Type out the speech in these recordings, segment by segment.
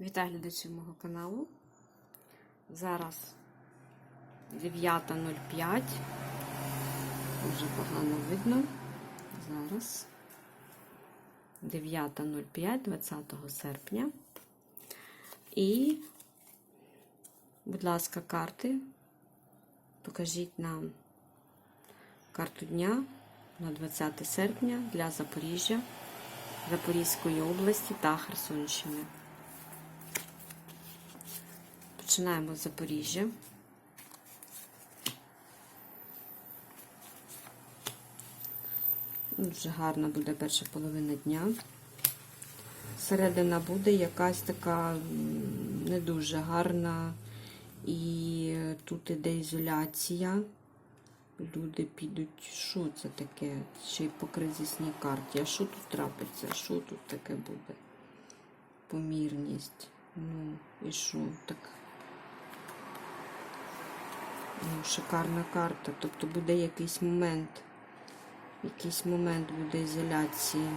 Вітаю глядачів мого каналу. Зараз 9.05. Дуже погано видно. Зараз 9.05, 20 серпня. І, будь ласка, карти. Покажіть нам карту дня на 20 серпня для Запоріжжя, Запорізької області та Херсонщини. Починаємо з Запоріжжя. Дуже гарна буде перша половина дня. Середина буде якась така не дуже гарна. І тут іде ізоляція. Люди підуть. Що це таке? Ще й по кризисній карті. А що тут трапиться? Що тут таке буде? Помірність. Ну, і що? Так. Ну, шикарна карта. Тобто буде якийсь момент. Якийсь момент буде ізоляції.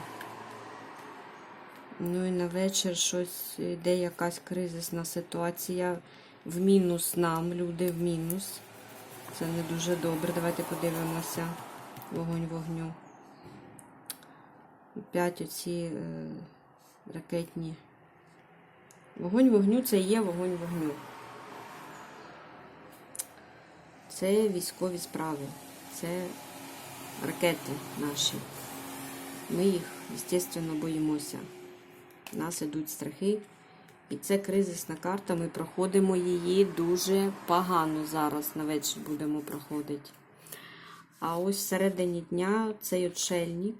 Ну і на вечір щось йде якась кризисна ситуація. В мінус нам, люди в мінус. Це не дуже добре. Давайте подивимося. Вогонь вогню. Опять оці е, ракетні. Вогонь вогню це є вогонь вогню. Це військові справи. Це ракети наші. Ми їх, звісно, боїмося. У нас ідуть страхи. І це кризисна карта. Ми проходимо її дуже погано зараз. На вечір будемо проходити. А ось всередині дня цей отшельник,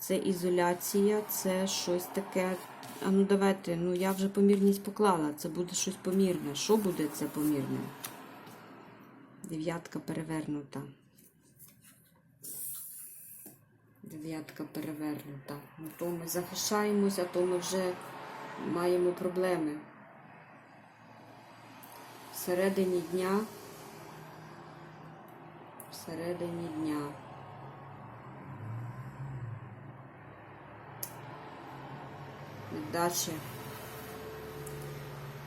це ізоляція, це щось таке. А ну давайте, ну я вже помірність поклала. Це буде щось помірне. Що буде це помірне? Дев'ятка перевернута. Дев'ятка перевернута. Ну, то ми захищаємося, то ми вже маємо проблеми. Всередині дня. Всередині дня. Невдачі.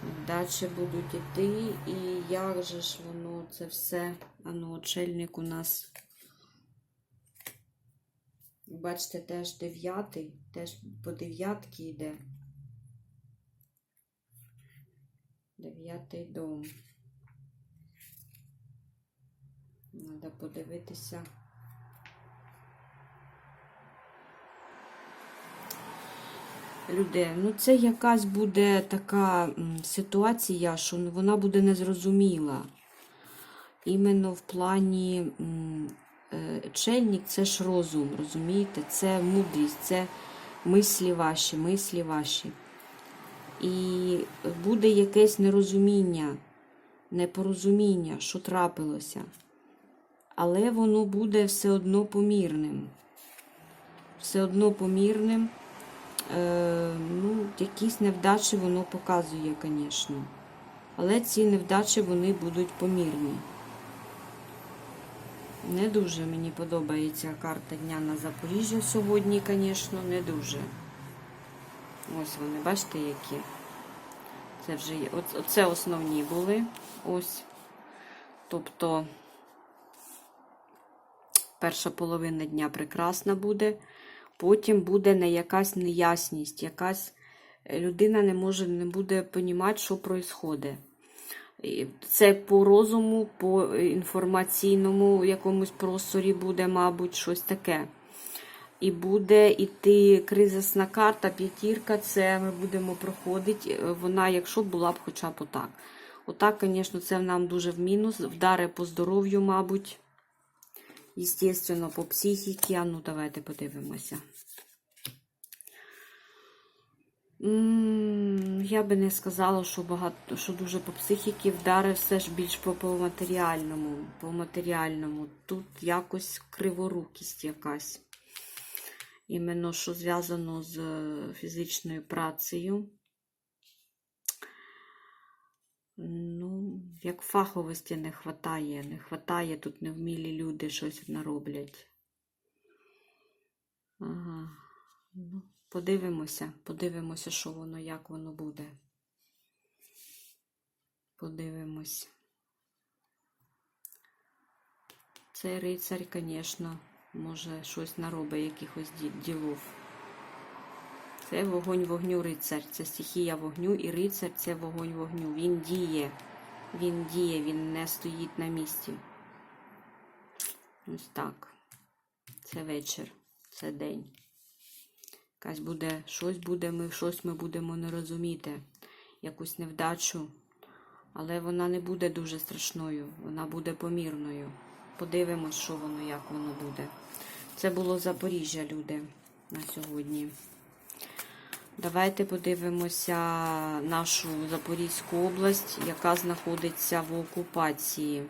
Невдачі будуть іти, і як же ж воно це все, ану, очельник у нас. Бачите, теж дев'ятий, теж по дев'ятки йде. Дев'ятий дом. Треба подивитися. Люди, ну це якась буде така ситуація, що вона буде незрозуміла. Іменно в плані е, чельник це ж розум, розумієте? Це мудрість, це мислі ваші, мислі ваші. І буде якесь нерозуміння, непорозуміння, що трапилося. Але воно буде все одно помірним. Все одно помірним. Е, ну, якісь невдачі воно показує, звісно. Але ці невдачі вони будуть помірні. Не дуже мені подобається карта дня на Запоріжжя сьогодні, звісно, не дуже. Ось вони, бачите, які. Це вже є. Оце основні були. Ось. Тобто перша половина дня прекрасна буде. Потім буде не якась неясність, якась е, людина не може, не буде розуміти, що відбувається. Це по розуму, по інформаційному якомусь просторі буде, мабуть, щось таке. І буде йти кризисна карта, п'ятірка, це ми будемо проходити. Е, Вона, якщо була б хоча б отак. Отак, звісно, це нам дуже в мінус. Вдари по здоров'ю, мабуть. Естественно, по психіці. Ну, давайте подивимося. Я би не сказала, що багато, що дуже по психіці вдари все ж більш по, матеріальному. По матеріальному. Тут якось криворукість якась. Іменно, що зв'язано з е, фізичною працею. Ну, як фаховості не вистачає. Не вистачає, тут невмілі люди щось нароблять. Ага. Ну, подивимося, подивимося, що воно, як воно буде. Подивимось. Цей рицар, звісно, може щось наробить, якихось ділов. Це вогонь вогню рицар. Це стихія вогню і рицар це вогонь вогню. Він діє. Він діє, він не стоїть на місці. Ось так. Це вечір, це день. Якась буде, щось буде, ми щось ми будемо не розуміти. Якусь невдачу. Але вона не буде дуже страшною, вона буде помірною. Подивимось, що воно, як воно буде. Це було Запоріжжя, люди, на сьогодні. Давайте подивимося нашу Запорізьку область, яка знаходиться в окупації.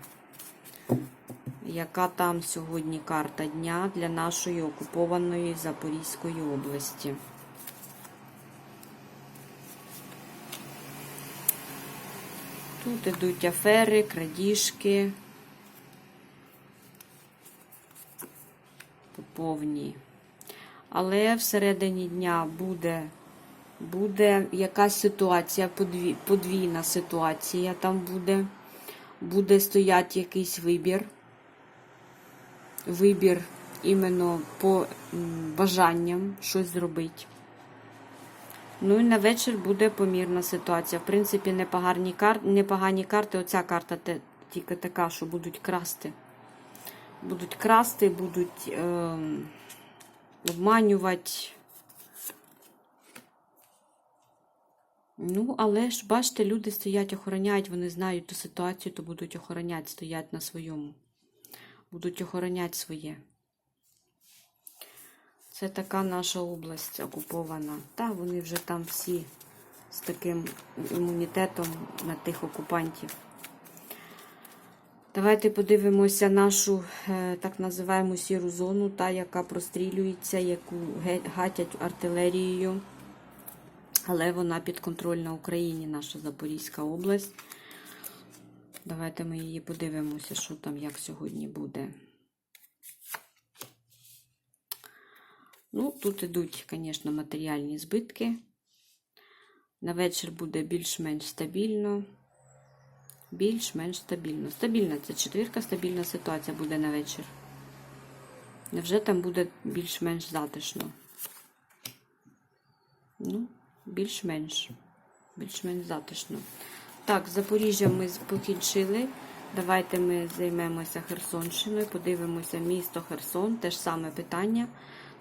Яка там сьогодні карта дня для нашої окупованої Запорізької області? Тут ідуть афери, крадіжки. Повні. Але всередині дня буде, буде якась ситуація, подві- подвійна ситуація там буде. Буде стояти якийсь вибір. Вибір іменно по бажанням щось зробити. Ну і на вечір буде помірна ситуація. В принципі, непогані, кар... непогані карти. Оця карта тільки така, що будуть красти. Будуть красти, будуть е... обманювати. Ну, але ж, бачите, люди стоять, охороняють, вони знають ту ситуацію, то будуть охороняти, стоять на своєму. Будуть охороняти своє. Це така наша область окупована. Та вони вже там всі з таким імунітетом на тих окупантів. Давайте подивимося нашу е, так називаємо сіру зону, та, яка прострілюється, яку гатять артилерією. Але вона підконтрольна Україні, наша Запорізька область. Давайте ми її подивимося, що там, як сьогодні буде. Ну, тут ідуть, звісно, матеріальні збитки. На вечір буде більш-менш стабільно. Більш-менш стабільно. Стабільна це четвірка, стабільна ситуація буде на вечір. Невже там буде більш-менш затишно? Ну, більш-менш. Більш-менш затишно. Так, Запоріжжя ми покінчили. Давайте ми займемося Херсонщиною, подивимося місто Херсон. Те ж саме питання.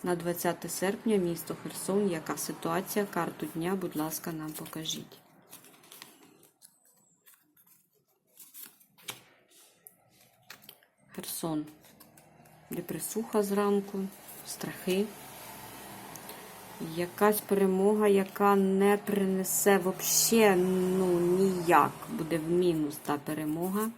На 20 серпня місто Херсон. Яка ситуація? Карту дня, будь ласка, нам покажіть. Херсон. Депресуха зранку, страхи. Якась перемога, яка не принесе взагалі ну, ніяк. Буде в мінус та перемога.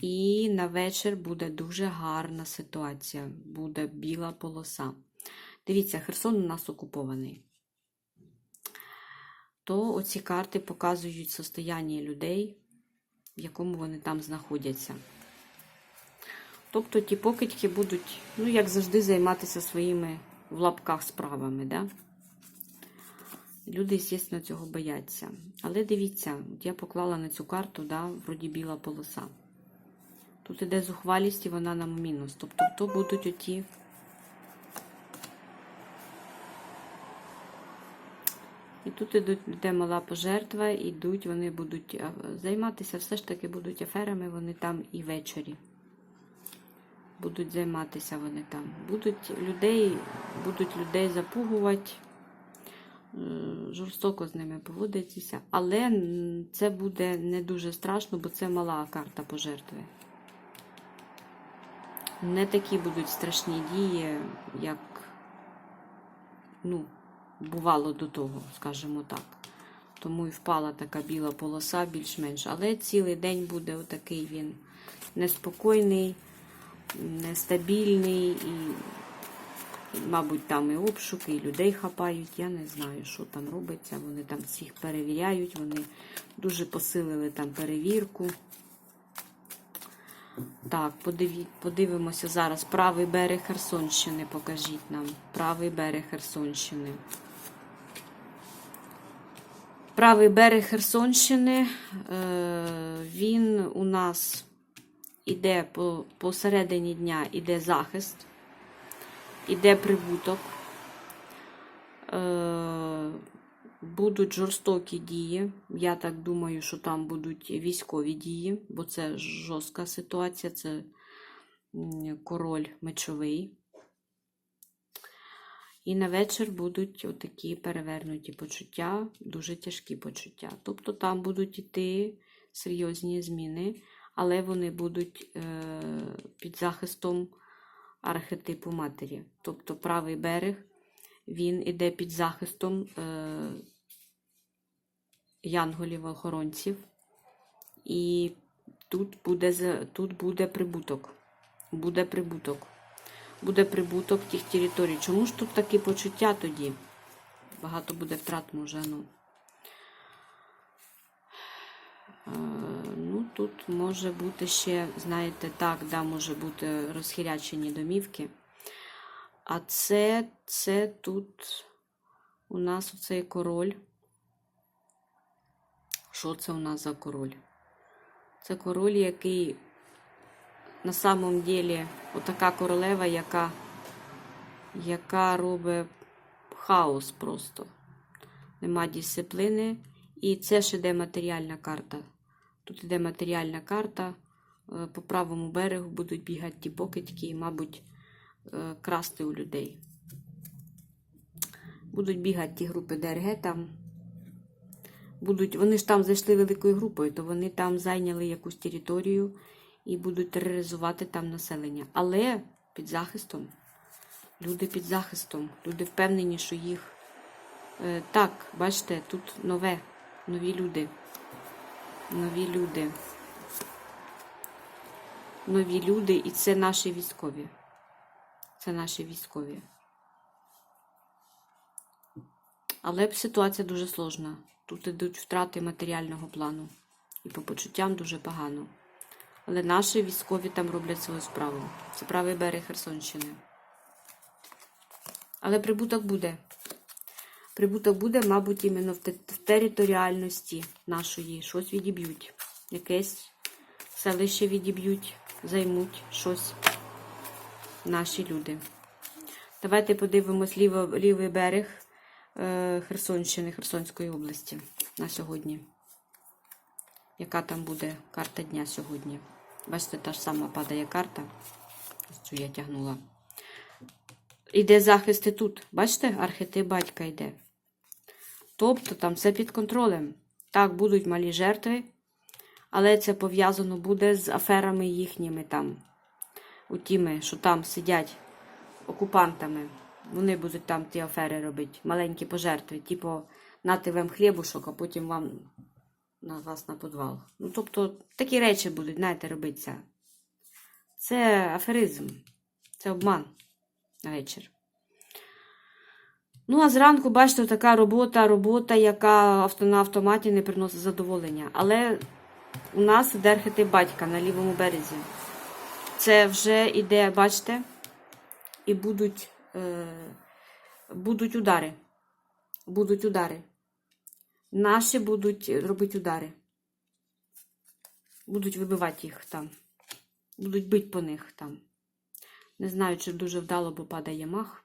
І на вечір буде дуже гарна ситуація. Буде біла полоса. Дивіться, Херсон у нас окупований. То оці карти показують состояння людей, в якому вони там знаходяться. Тобто ті покидьки будуть, ну, як завжди, займатися своїми в лапках справами. Да? Люди, звісно, цього бояться. Але дивіться, я поклала на цю карту, да, вроді біла полоса. Тут іде зухвалість і вона нам мінус. Тобто, то будуть оті. І тут йде мала пожертва, ідуть, вони будуть займатися, все ж таки будуть аферами, вони там і ввечері. Будуть займатися вони там. Будуть людей, будуть людей запугувати, е, жорстоко з ними поводитися. Але це буде не дуже страшно, бо це мала карта пожертви. Не такі будуть страшні дії, як ну, бувало до того, скажімо так. Тому і впала така біла полоса більш-менш. Але цілий день буде отакий він неспокійний, нестабільний, і, мабуть, там і обшуки, і людей хапають. Я не знаю, що там робиться. Вони там всіх перевіряють, вони дуже посилили там перевірку. Так, подиві, подивимося зараз. Правий берег Херсонщини. Покажіть нам. Правий берег Херсонщини. правий берег Херсонщини. Е, Він у нас іде по, посередині дня, іде захист, іде прибуток. Е, Будуть жорстокі дії. Я так думаю, що там будуть військові дії, бо це жорстка ситуація, це король мечовий. І на вечір будуть отакі перевернуті почуття, дуже тяжкі почуття. Тобто там будуть іти серйозні зміни, але вони будуть е, під захистом архетипу матері. Тобто правий берег він іде під захистом е, янголів-охоронців. І тут буде, тут буде прибуток. Буде прибуток. Буде прибуток тих територій. Чому ж тут такі почуття тоді? Багато буде втрат, може, ну. Тут може бути ще, знаєте, так, да, може бути розхирячені домівки. А це, це тут у нас оцей король. Що це у нас за король? Це король, який на самом ділі отака королева, яка, яка робить хаос просто. Нема дисципліни. І це ж іде матеріальна карта. Тут іде матеріальна карта. Е, По правому берегу будуть бігати ті покидьки і, мабуть, е, красти у людей. Будуть бігати ті групи ДРГ там. Будуть, вони ж там зайшли великою групою, то вони там зайняли якусь територію і будуть тероризувати там населення. Але під захистом. Люди під захистом. Люди впевнені, що їх. Е, так, бачите, тут нове, нові люди. Нові люди. Нові люди, і це наші військові. Це наші військові. Але ситуація дуже сложна. Тут ідуть втрати матеріального плану. І по почуттям дуже погано. Але наші військові там роблять свою справу. Це правий берег Херсонщини. Але прибуток буде. Прибуток буде, мабуть, іменно в, те- в територіальності нашої. Щось відіб'ють. Якесь селище відіб'ють, займуть щось наші люди. Давайте подивимось ліво, лівий берег е, Херсонщини, Херсонської області на сьогодні. Яка там буде карта дня сьогодні? Бачите, та ж сама падає карта. Ось цю я тягнула. Іде захист і тут. Бачите, архетип батька йде. Тобто там все під контролем. Так, будуть малі жертви, але це пов'язано буде з аферами їхніми там. У тіми, що там сидять окупантами. Вони будуть там ті афери робити, маленькі пожертви, типу, нати вам хлібушок, а потім вам на вас на подвал. Ну, тобто, такі речі будуть, знаєте, робитися. Це аферизм, це обман на вечір. Ну, а зранку, бачите, така робота, робота, яка на автоматі не приносить задоволення. Але у нас іде архетип батька на лівому березі. Це вже іде, бачите, і будуть, е, будуть удари. Будуть удари. Наші будуть робити удари. Будуть вибивати їх там. Будуть бити по них там. Не знаю, чи дуже вдало, бо падає мах.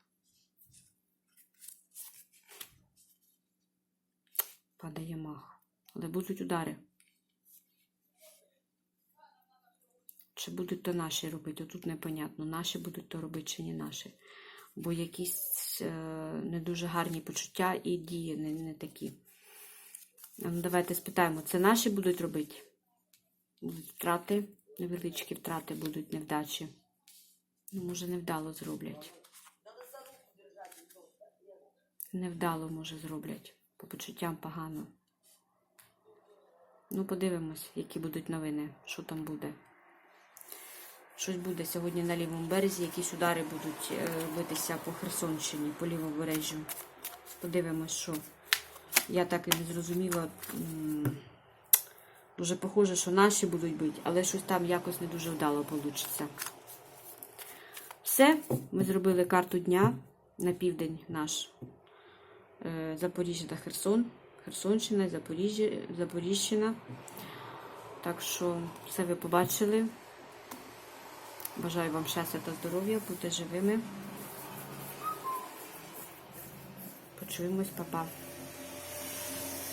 Падає мах. Але будуть удари. Чи будуть то наші робити? Тут непонятно, наші будуть то робити чи не наші. Бо якісь е, не дуже гарні почуття і дії не, не такі. Ну, давайте спитаємо, це наші будуть робити? Будуть втрати, невеличкі втрати будуть невдачі. Ну, може, невдало зроблять. Невдало, може, зроблять. По почуттям погано. Ну, подивимось, які будуть новини, що там буде. Щось буде сьогодні на лівому березі, якісь удари будуть е, робитися по Херсонщині, по лівобережжю. Подивимось, що. Я так і не зрозуміла. Дуже похоже, що наші будуть бити, але щось там якось не дуже вдало вийде. Все, ми зробили карту дня на південь наш е, Запоріжжя та Херсон. Херсонщина, Запоріжжя, Запоріжжя. Так що все ви побачили. Бажаю вам щастя та здоров'я, будьте живими. Почуємось, па-па.